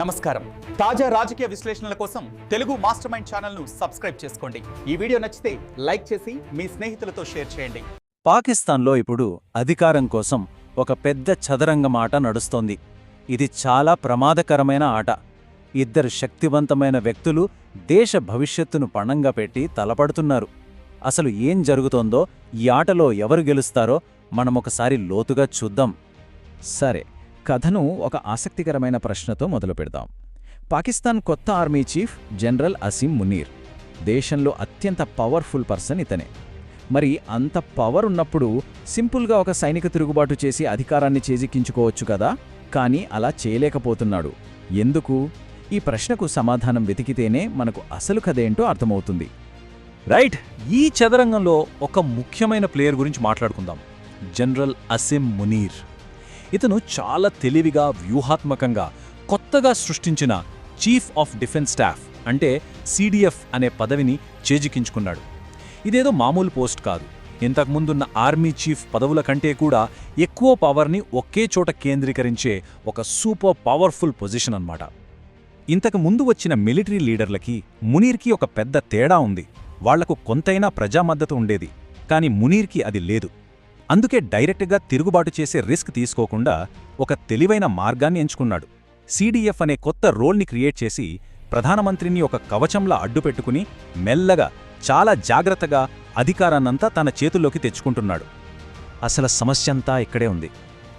నమస్కారం. తాజా రాజకీయ విశ్లేషణల కోసం తెలుగు మాస్టర్ మైండ్ ఛానల్ను సబ్స్క్రైబ్ చేసుకోండి. ఈ వీడియో నచ్చితే లైక్ చేసి మీ స్నేహితులతో షేర్ చేయండి. పాకిస్తాన్లో ఇప్పుడు అధికారం కోసం ఒక పెద్ద చదరంగం ఆట నడుస్తోంది. ఇది చాలా ప్రమాదకరమైన ఆట. ఇద్దరు శక్తివంతమైన వ్యక్తులు దేశ భవిష్యత్తును పణంగా పెట్టి తలపడుతున్నారు. అసలు ఏం జరుగుతోందో ఈ ఆటలో ఎవరు గెలుస్తారో మనమొకసారి లోతుగా చూద్దాం. సరే. కథను ఒక ఆసక్తికరమైన ప్రశ్నతో మొదలు పెడదాం. పాకిస్తాన్ కొత్త army chief general Asim Munir దేశంలో అత్యంత పవర్ఫుల్ పర్సన్ ఇతనే. మరి అంత పవర్ ఉన్నప్పుడు సింపుల్గా ఒక సైనిక తిరుగుబాటు చేసి అధికారాన్ని చేజిక్కించుకోవచ్చు కదా? కానీ అలా చేయలేకపోతున్నాడు. ఎందుకు? ఈ ప్రశ్నకు సమాధానం వెతికితేనే మనకు అసలు కథేంటో అర్థమవుతుంది. రైట్ ఈ చదరంగంలో ఒక ముఖ్యమైన ప్లేయర్ గురించి మాట్లాడుకుందాం. జనరల్ అసిమ్ మునీర్. ఇతను చాలా తెలివిగా వ్యూహాత్మకంగా కొత్తగా సృష్టించిన చీఫ్ ఆఫ్ డిఫెన్స్ స్టాఫ్ అంటే సిడిఎఫ్ అనే పదవిని చేజికించుకున్నాడు ఇదేదో మామూలు పోస్ట్ కాదు. ఇంతకుముందున్న ఆర్మీ చీఫ్ పదవుల కంటే కూడా ఎక్కువ పవర్ని ఒకే చోట కేంద్రీకరించే ఒక సూపర్ పవర్ఫుల్ పొజిషన్ అన్నమాట. ఇంతకు ముందు వచ్చిన మిలిటరీ లీడర్లకి మునీర్కి ఒక పెద్ద తేడా ఉంది. వాళ్ళకు కొంతైనా ప్రజామద్దతు ఉండేది. కాని మునీర్కి అది లేదు. అందుకే డైరెక్ట్గా తిరుగుబాటు చేసే రిస్క్ తీసుకోకుండా ఒక తెలివైన మార్గాన్ని ఎంచుకున్నాడు. సీడీఎఫ్ అనే కొత్త రోల్ని క్రియేట్ చేసి ప్రధానమంత్రిని ఒక కవచంలా అడ్డుపెట్టుకుని మెల్లగా చాలా జాగ్రత్తగా అధికారాన్నంతా తన చేతుల్లోకి తెచ్చుకుంటున్నాడు. అసలు సమస్యంతా ఇక్కడే ఉంది.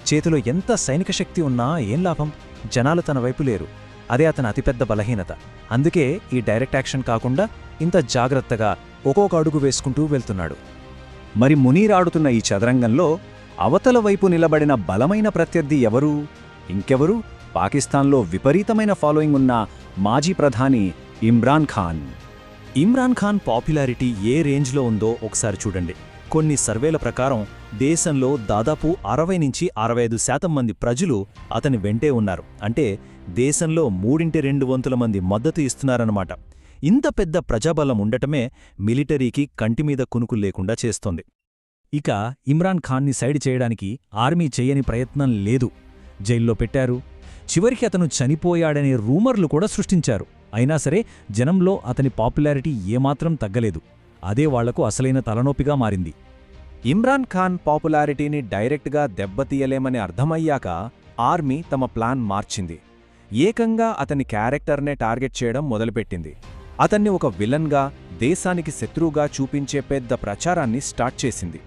చేతిలో ఎంత సైనిక శక్తి ఉన్నా ఏం లాభం? జనాలు తన వైపు లేరు. అదే అతని అతిపెద్ద బలహీనత. అందుకే ఈ డైరెక్ట్ యాక్షన్ కాకుండా ఇంత జాగ్రత్తగా ఒక్కొక్క అడుగు వేసుకుంటూ వెళ్తున్నాడు. మరి మునీరాడుతున్న ఈ చదరంగంలో అవతల వైపు నిలబడిన బలమైన ప్రత్యర్థి ఎవరు? ఇంకెవరు? పాకిస్తాన్లో విపరీతమైన ఫాలోయింగ్ ఉన్న మాజీ ప్రధాని ఇమ్రాన్ ఖాన్. ఇమ్రాన్ ఖాన్ పాపులారిటీ ఏ రేంజ్లో ఉందో ఒకసారి చూడండి. కొన్ని సర్వేల ప్రకారం దేశంలో దాదాపు అరవై నుంచి అరవై ఐదు శాతం మంది ప్రజలు అతని వెంటే ఉన్నారు. అంటే దేశంలో మూడింటి రెండు వంతుల మంది మద్దతు ఇస్తున్నారన్నమాట. ఇంత పెద్ద ప్రజాబలం ఉండటమే మిలిటరీకి కంటిమీద కునుకు లేకుండా చేస్తోంది. ఇక ఇమ్రాన్ ఖాన్ని సైడ్ చేయడానికి ఆర్మీ చేయని ప్రయత్నం లేదు. జైల్లో పెట్టారు. చివరికి అతను చనిపోయాడనే రూమర్లు కూడా సృష్టించారు. అయినా సరే జనంలో అతని పాపులారిటీ ఏమాత్రం తగ్గలేదు. అదే వాళ్ళకు అసలైన తలనొప్పిగా మారింది. ఇమ్రాన్ ఖాన్ పాపులారిటీని డైరెక్ట్గా దెబ్బతీయలేమని అర్థమయ్యాక ఆర్మీ తమ ప్లాన్ మార్చింది. ఏకంగా అతని క్యారెక్టర్నే టార్గెట్ చేయడం మొదలుపెట్టింది. అతన్ని ఒక విలన్గా దేశానికి శత్రువుగా చూపించే పెద్ద ప్రచారాన్ని స్టార్ట్ చేసింది.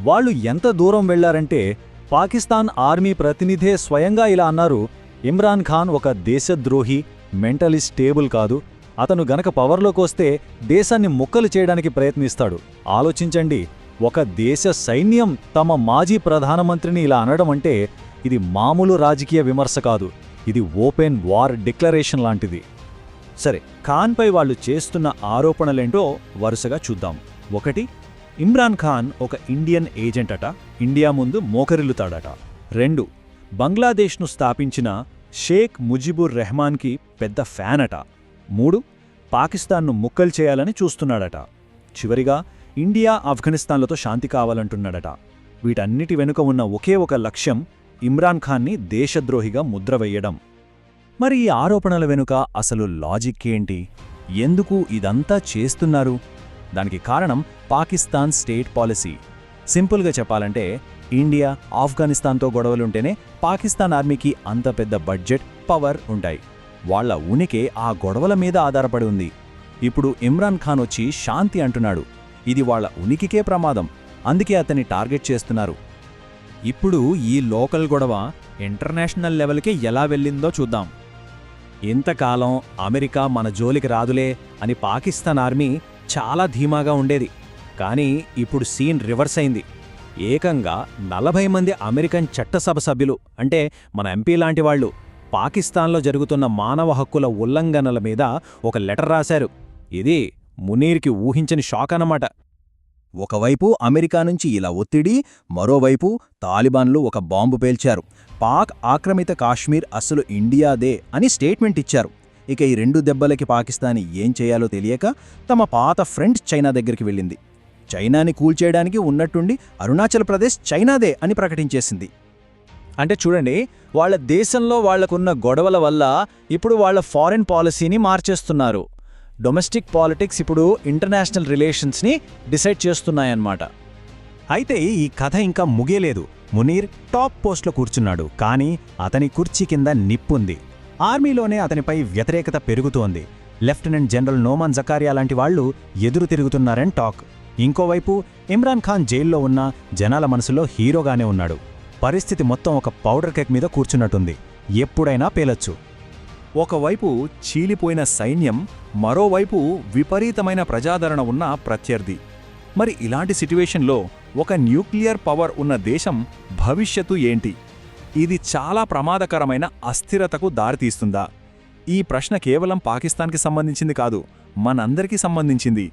వాళ్ళు ఎంత దూరం వెళ్ళారంటే పాకిస్తాన్ ఆర్మీ ప్రతినిధే స్వయంగా ఇలా అన్నారు ఇమ్రాన్ ఖాన్ ఒక దేశద్రోహి మెంటలీ స్టేబుల్ కాదు. అతను గనక పవర్లోకొస్తే దేశాన్ని ముక్కలు చేయడానికి ప్రయత్నిస్తాడు. ఆలోచించండి ఒక దేశ సైన్యం తమ మాజీ ప్రధానమంత్రిని ఇలా అనడం అంటే ఇది మామూలు రాజకీయ విమర్శ కాదు. ఇది ఓపెన్ వార్ డిక్లరేషన్ లాంటిది. సరే ఖాన్పై వాళ్ళు చేస్తున్న ఆరోపణలేంటో వరుసగా చూద్దాం. ఒకటి ఇమ్రాన్ ఖాన్ ఒక ఇండియన్ ఏజెంట్ అట ఇండియా ముందు మోకరిల్లుతాడట. రెండు బంగ్లాదేశ్ను స్థాపించిన షేక్ ముజిబుర్ రెహమాన్కి పెద్ద ఫ్యాన్ అట మూడు పాకిస్తాన్ను ముక్కలు చేయాలని చూస్తున్నాడట. చివరిగా ఇండియా ఆఫ్ఘనిస్తాన్లతో శాంతి కావాలంటున్నాడట. వీటన్నిటి వెనుక ఉన్న ఒకే ఒక లక్ష్యం ఇమ్రాన్ ఖాన్ని దేశద్రోహిగా ముద్ర వెయ్యడం మరి ఈ ఆరోపణల వెనుక అసలు లాజిక్ ఏంటి? ఎందుకు ఇదంతా చేస్తున్నారు? దానికి కారణం పాకిస్తాన్ స్టేట్ పాలసీ. సింపుల్గా చెప్పాలంటే ఇండియా ఆఫ్ఘనిస్తాన్తో గొడవలుంటేనే పాకిస్తాన్ ఆర్మీకి అంత పెద్ద బడ్జెట్ పవర్ ఉంటాయి. వాళ్ళ ఉనికి ఆ గొడవల మీద ఆధారపడి ఉంది. ఇప్పుడు ఇమ్రాన్ ఖాన్ వచ్చి శాంతి అంటున్నాడు. ఇది వాళ్ళ ఉనికికే ప్రమాదం. అందుకే అతన్ని టార్గెట్ చేస్తున్నారు. ఇప్పుడు ఈ లోకల్ గొడవ ఇంటర్నేషనల్ లెవెల్కి ఎలా వెళ్ళిందో చూద్దాం. ఇంతకాలం అమెరికా మన జోలికి రాదులే అని పాకిస్తాన్ ఆర్మీ చాలా ధీమాగా ఉండేది. కానీ ఇప్పుడు సీన్ రివర్స్ అయింది. ఏకంగా నలభై మంది అమెరికన్ చట్టసభ సభ్యులు అంటే మన ఎంపీ లాంటి వాళ్ళు పాకిస్తాన్లో జరుగుతున్న మానవ హక్కుల ఉల్లంఘనల మీద ఒక లెటర్ రాశారు. ఇది మునీర్కి ఊహించని షాక్ అన్నమాట. ఒకవైపు అమెరికా నుంచి ఇలా ఒత్తిడి మరోవైపు తాలిబాన్లు ఒక బాంబు పేల్చారు. పాక్ ఆక్రమిత కాశ్మీర్ అసలు ఇండియాదే అని స్టేట్మెంట్ ఇచ్చారు. ఇక ఈ రెండు దెబ్బలకి పాకిస్తాన్ ఏం చేయాలో తెలియక తమ పాత ఫ్రెండ్ చైనా దగ్గరికి వెళ్ళింది. చైనాని కూల్చేయడానికి ఉన్నట్టుండి అరుణాచల్ ప్రదేశ్ చైనాదే అని ప్రకటించేసింది. అంటే చూడండి వాళ్ళ దేశంలో వాళ్ళకున్న గొడవల వల్ల ఇప్పుడు వాళ్ళ ఫారిన్ పాలసీని మార్చేస్తున్నారు. డొమెస్టిక్ పాలిటిక్స్ ఇప్పుడు ఇంటర్నేషనల్ రిలేషన్స్ని డిసైడ్ చేస్తున్నాయన్నమాట. అయితే ఈ కథ ఇంకా ముగియలేదు. మునీర్ టాప్ పోస్ట్లో కూర్చున్నాడు. కానీ అతని కుర్చీ కింద నిప్పుంది. ఆర్మీలోనే అతనిపై వ్యతిరేకత పెరుగుతోంది. లెఫ్టినెంట్ జనరల్ నోమాన్ జకారియా లాంటి వాళ్ళు ఎదురు తిరుగుతున్నారని టాక్. ఇంకోవైపు ఇమ్రాన్ ఖాన్ జైల్లో ఉన్న జనాల మనసులో హీరోగానే ఉన్నాడు. పరిస్థితి మొత్తం ఒక పౌడర్ కేక్ మీద కూర్చున్నట్టుంది. ఎప్పుడైనా పేలొచ్చు. ఒకవైపు చీలిపోయిన సైన్యం మరోవైపు విపరీతమైన ప్రజాదరణ ఉన్న ప్రత్యర్థి. మరి ఇలాంటి సిట్యువేషన్లో ఒక న్యూక్లియర్ పవర్ ఉన్న దేశం భవిష్యత్తు ఏంటి? ఇది చాలా ప్రమాదకరమైన అస్థిరతకు దారితీస్తుందా? ఈ ప్రశ్న కేవలం పాకిస్తాన్కి సంబంధించింది కాదు మనందరికీ సంబంధించింది.